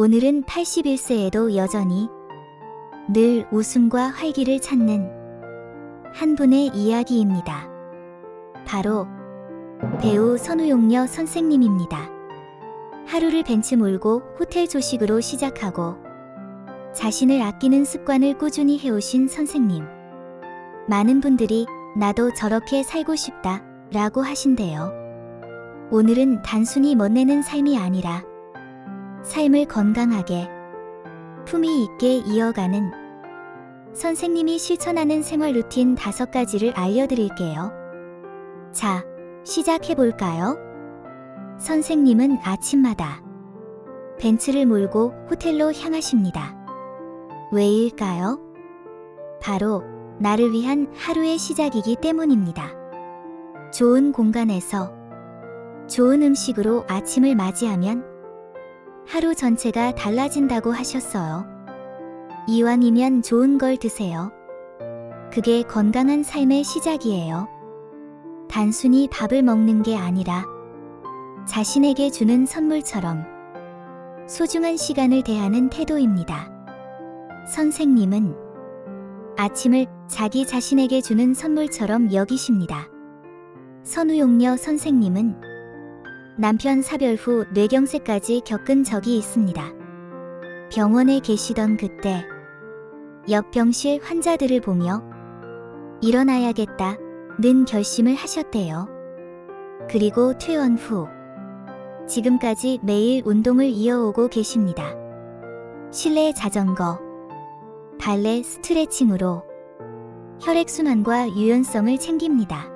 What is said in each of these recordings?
오늘은 81세에도 여전히 늘 웃음과 활기를 찾는 한 분의 이야기입니다. 바로 배우 선우용녀 선생님입니다. 하루를 벤치 몰고 호텔 조식으로 시작하고 자신을 아끼는 습관을 꾸준히 해오신 선생님. 많은 분들이 나도 저렇게 살고 싶다 라고 하신대요. 오늘은 단순히 멋내는 삶이 아니라 삶을 건강하게 품위 있게 이어가는 선생님이 실천하는 생활 루틴 다섯 가지를 알려드릴게요. 자, 시작해볼까요? 선생님은 아침마다 벤츠를 몰고 호텔로 향하십니다. 왜일까요? 바로 나를 위한 하루의 시작이기 때문입니다. 좋은 공간에서 좋은 음식으로 아침을 맞이하면 하루 전체가 달라진다고 하셨어요. 이왕이면 좋은 걸 드세요. 그게 건강한 삶의 시작이에요. 단순히 밥을 먹는 게 아니라 자신에게 주는 선물처럼 소중한 시간을 대하는 태도입니다. 선생님은 아침을 자기 자신에게 주는 선물처럼 여기십니다. 선우용녀 선생님은 남편 사별 후 뇌경색까지 겪은 적이 있습니다. 병원에 계시던 그때 옆 병실 환자들을 보며 일어나야겠다 는 결심을 하셨대요. 그리고 퇴원 후 지금까지 매일 운동을 이어오고 계십니다. 실내 자전거, 발레 스트레칭으로 혈액순환과 유연성을 챙깁니다.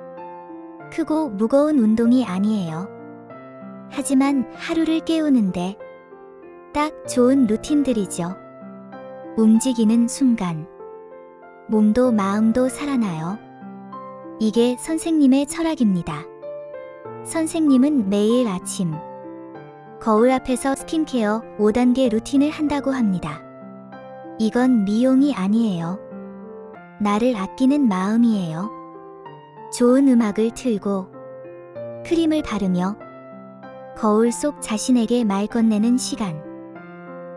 크고 무거운 운동이 아니에요. 하지만 하루를 깨우는데 딱 좋은 루틴들이죠. 움직이는 순간 몸도 마음도 살아나요. 이게 선생님의 철학입니다. 선생님은 매일 아침 거울 앞에서 스킨케어 5단계 루틴을 한다고 합니다. 이건 미용이 아니에요. 나를 아끼는 마음이에요. 좋은 음악을 틀고 크림을 바르며 거울 속 자신에게 말 건네는 시간.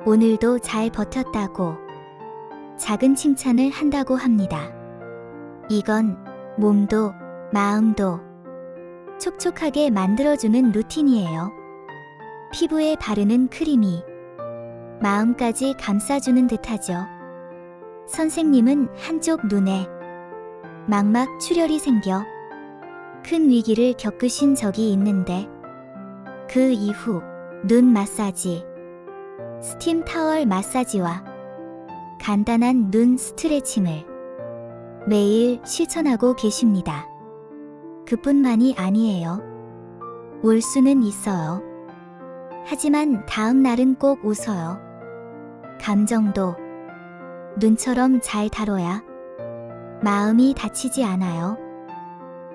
오늘도 잘 버텼다고 작은 칭찬을 한다고 합니다. 이건 몸도 마음도 촉촉하게 만들어주는 루틴이에요. 피부에 바르는 크림이 마음까지 감싸주는 듯하죠. 선생님은 한쪽 눈에 막막 출혈이 생겨 큰 위기를 겪으신 적이 있는데 그 이후 눈 마사지, 스팀 타월 마사지와 간단한 눈 스트레칭을 매일 실천하고 계십니다. 그뿐만이 아니에요. 울 수는 있어요. 하지만 다음 날은 꼭 웃어요. 감정도 눈처럼 잘 다뤄야 마음이 다치지 않아요.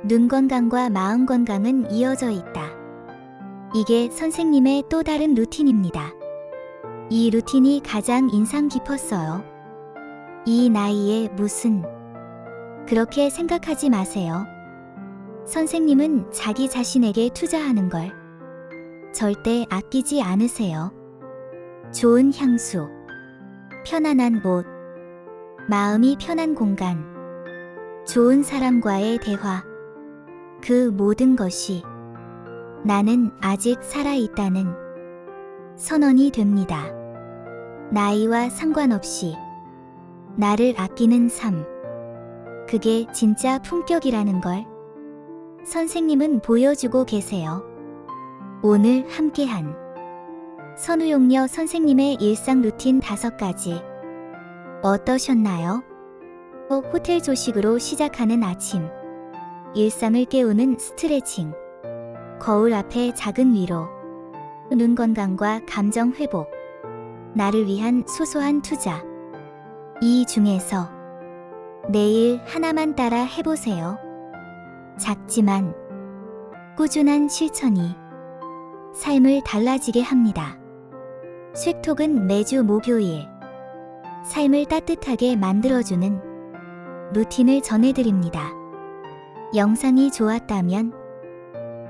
눈 건강과 마음 건강은 이어져 있다. 이게 선생님의 또 다른 루틴입니다. 이 루틴이 가장 인상 깊었어요. 이 나이에 무슨 그렇게 생각하지 마세요. 선생님은 자기 자신에게 투자하는 걸 절대 아끼지 않으세요. 좋은 향수, 편안한 옷, 마음이 편한 공간, 좋은 사람과의 대화, 그 모든 것이 나는 아직 살아있다는 선언이 됩니다. 나이와 상관없이 나를 아끼는 삶. 그게 진짜 품격이라는 걸 선생님은 보여주고 계세요. 오늘 함께한 선우용녀 선생님의 일상 루틴 다섯 가지 어떠셨나요? 어, 호텔 조식으로 시작하는 아침 일상을 깨우는 스트레칭 거울 앞에 작은 위로 눈 건강과 감정 회복 나를 위한 소소한 투자 이 중에서 내일 하나만 따라 해보세요. 작지만 꾸준한 실천이 삶을 달라지게 합니다. 쇠톡은 매주 목요일 삶을 따뜻하게 만들어주는 루틴을 전해드립니다. 영상이 좋았다면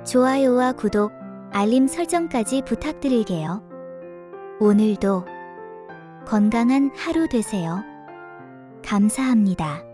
좋아요와 구독, 알림 설정까지 부탁드릴게요. 오늘도 건강한 하루 되세요. 감사합니다.